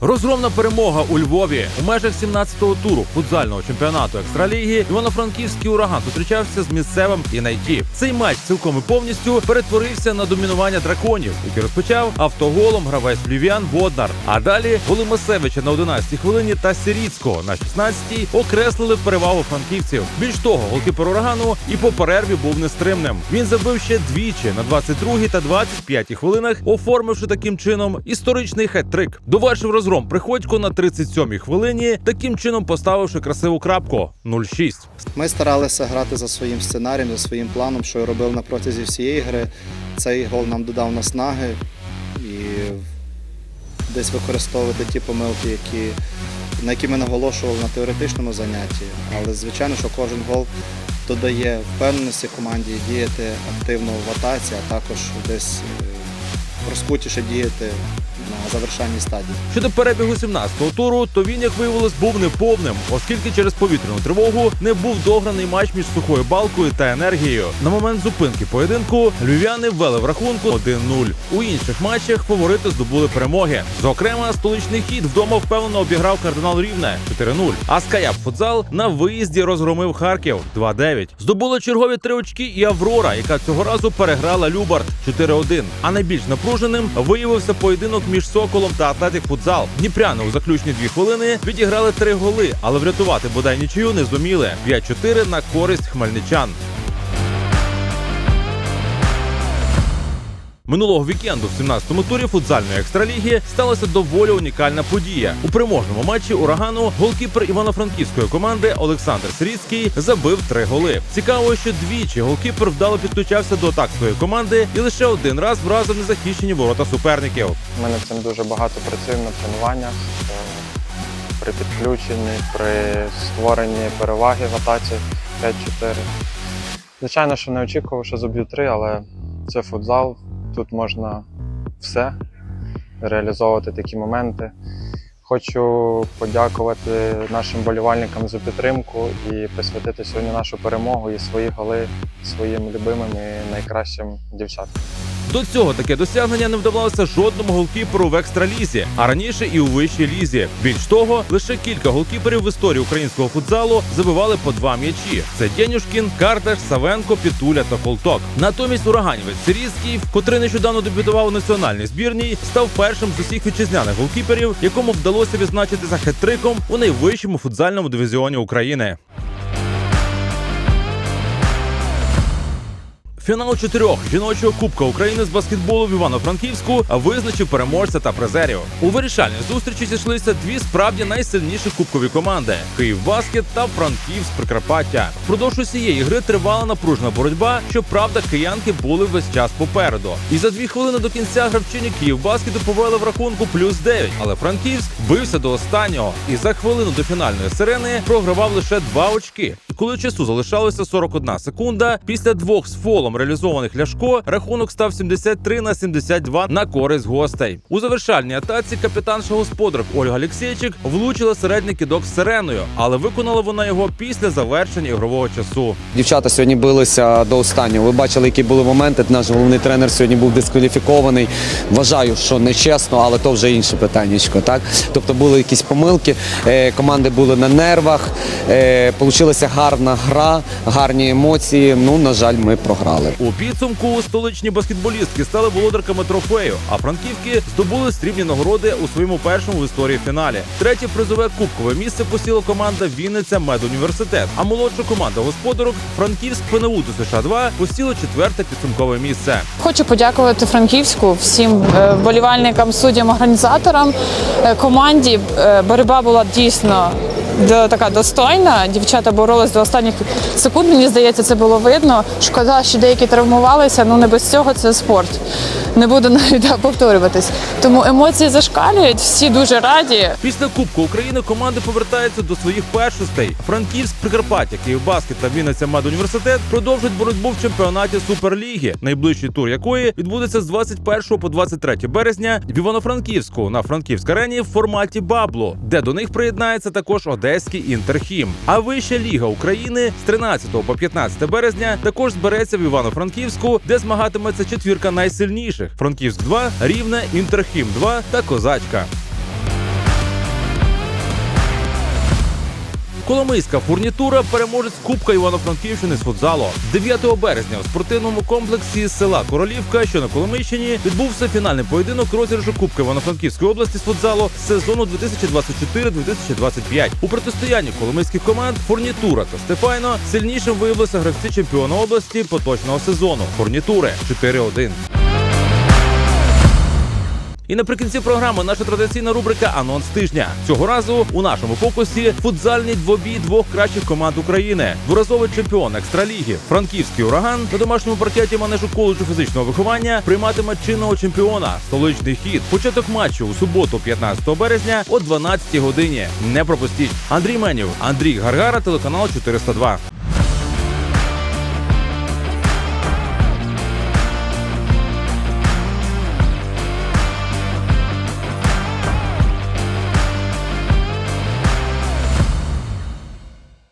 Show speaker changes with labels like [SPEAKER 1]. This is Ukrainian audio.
[SPEAKER 1] Розгромна перемога у Львові у межах 17-го туру футзального чемпіонату екстраліги. Івано-Франківський ураган зустрічався з місцевим Інайті. Цей матч цілком і повністю перетворився на домінування драконів, який розпочав автоголом гравець львів'ян Воднар. А далі голи Масевича на 11-й хвилині та Сіріцького на 16-й окреслили перевагу франківців. Більш того, голкіпер урагану і по перерві був нестримним. Він забив ще двічі на 22-й та 25-й хвилинах, оформивши таким чином історичний хет-трик. Довершив розгром Приходько на 37-й хвилині, таким чином поставивши красиву крапку 0-6.
[SPEAKER 2] Ми старалися грати за своїм сценарієм, за своїм планом, що я робив на протязі всієї гри. Цей гол нам додав наснаги і десь використовувати ті помилки, які, на які ми наголошували на теоретичному занятті. Але звичайно, що кожен гол додає впевненості команді діяти активно в атаці, а також десь е, розкутіше діяти на завершальній стадії.
[SPEAKER 1] Щодо перебігу 17-го туру, то він, як виявилось, був неповним, оскільки через повітряну тривогу не був дограний матч між сухою балкою та енергією. На момент зупинки поєдинку львів'яни ввели в рахунку 1-0. У інших матчах фаворити здобули перемоги. Зокрема, столичний хід вдома впевнено обіграв кардинал Рівне 4-0. А Скаяп футзал на виїзді розгромив Харків 2-9. Здобули чергові три очки і Аврора, яка цього разу переграла Любард 4-1. А найбільш напруженим виявився поєдинок між Соколом та Атлетик Футзал. Дніпряни у заключні дві хвилини відіграли три голи, але врятувати бодай нічию не зуміли. 5-4 на користь хмельничан. Минулого вікенду в 17-му турі футзальної екстраліги сталася доволі унікальна подія. У переможному матчі урагану голкіпер івано-франківської команди Олександр Сиріцький забив три голи. Цікаво, що двічі голкіпер вдало підключався до атак своєї команди і лише один раз вразив незахищені ворота суперників.
[SPEAKER 3] Ми над цим дуже багато працюємо на тренуваннях е, при підключенні, при створенні переваги в атаці 5-4. Звичайно, що не очікував, що заб'ю 3, але це футзал. Тут можна все реалізовувати такі моменти. Хочу подякувати нашим болівальникам за підтримку і присвятити сьогодні нашу перемогу і свої голи своїм любимим і найкращим дівчатам.
[SPEAKER 1] До цього таке досягнення не вдавалося жодному голкіперу в екстралізі, а раніше і у вищій лізі. Більш того, лише кілька голкіперів в історії українського футзалу забивали по два м'ячі: це Дєнюшкін, Кардаш, Савенко, Пітуля та Колток. Натомість ураганівець Сирійський, котрий нещодавно дебютував у національній збірній, став першим з усіх вітчизняних голкіперів, якому вдалося відзначитися хет-триком у найвищому футзальному дивізіоні України. Фінал чотирьох жіночого кубка України з баскетболу в Івано-Франківську визначив переможця та призерів. У вирішальній зустрічі зійшлися дві справді найсильніші кубкові команди: Київбаскет та Франківськ Прикарпаття. Впродовж усієї гри тривала напружена боротьба. Щоправда, киянки були весь час попереду. І за дві хвилини до кінця гравчині Київбаскету повели в рахунку плюс 9, але Франківськ бився до останнього. І за хвилину до фінальної сирени програвав лише два очки. Коли часу залишалося 41 секунда, після двох з фолом реалізованих Ляшко рахунок став 73 на 72 на користь гостей. У завершальній атаці капітанша господарок Ольга Алєксєйчик влучила середній кидок з сиреною, але виконала вона його після завершення ігрового часу.
[SPEAKER 4] Дівчата сьогодні билися до останнього. Ви бачили, які були моменти. Наш головний тренер сьогодні був дискваліфікований. Вважаю, що нечесно, але то вже інше питаннячко. Так, тобто були якісь помилки. е, Команди були на нервах. е, Получилася гарна гра, гарні емоції. Ну на жаль, ми програли.
[SPEAKER 1] У підсумку столичні баскетболістки стали володарками трофею, а франківські здобули срібні нагороди у своєму першому в історії фіналі. Третє призове кубкове місце посіла команда Вінниця Медуніверситет. А молодша команда господарок Франківськ ПНУ до США 2 посіла четверте підсумкове місце.
[SPEAKER 5] Хочу подякувати Франківську всім е, вболівальникам, суддям, організаторам, е, команді. Е, Боротьба була дійсно така достойна. Дівчата боролись до останніх секунд. Мені здається, це було видно. Шкода, що деякі травмувалися. Ну не без цього це спорт. Не буду навіть да, повторюватись. Тому емоції зашкалюють. Всі дуже раді.
[SPEAKER 1] Після Кубку України команди повертаються до своїх першостей. Франківськ, Прикарпаття, Київбаскет та Вінниця Медуніверситет продовжують боротьбу в чемпіонаті Суперліги, найближчий тур якої відбудеться з 21 по 23 березня в Івано-Франківську на Франківськ арені в форматі Бабло, де до них приєднається також Одеський Інтерхім. А вища ліга України з 13 по 15 березня також збереться в Івано-Франківську, де змагатиметься четвірка найсильніших: Франківськ 2, Рівне, Інтерхім 2 та Козачка. Коломийська фурнітура переможець Кубка Івано-Франківщини з футзалу. 9 березня у спортивному комплексі села Королівка, що на Коломийщині, відбувся фінальний поєдинок розіграшу Кубка Івано-Франківської області з футзалу сезону 2024-2025. У протистоянні коломийських команд Фурнітура та Стефайно сильнішим виявилися гравці чемпіона області поточного сезону. Фурнітури 4-1. І наприкінці програми наша традиційна рубрика Анонс тижня. Цього разу у нашому фокусі футзальний двобій двох кращих команд України. Дворазовий чемпіон екстраліги Франківський ураган на домашньому паркеті манежу коледжу фізичного виховання прийматиме чинного чемпіона столичний хід. Початок матчу у суботу, 15 березня, о 12 годині. Не пропустіть. Андрій Менів, Андрій Гаргара, телеканал 402.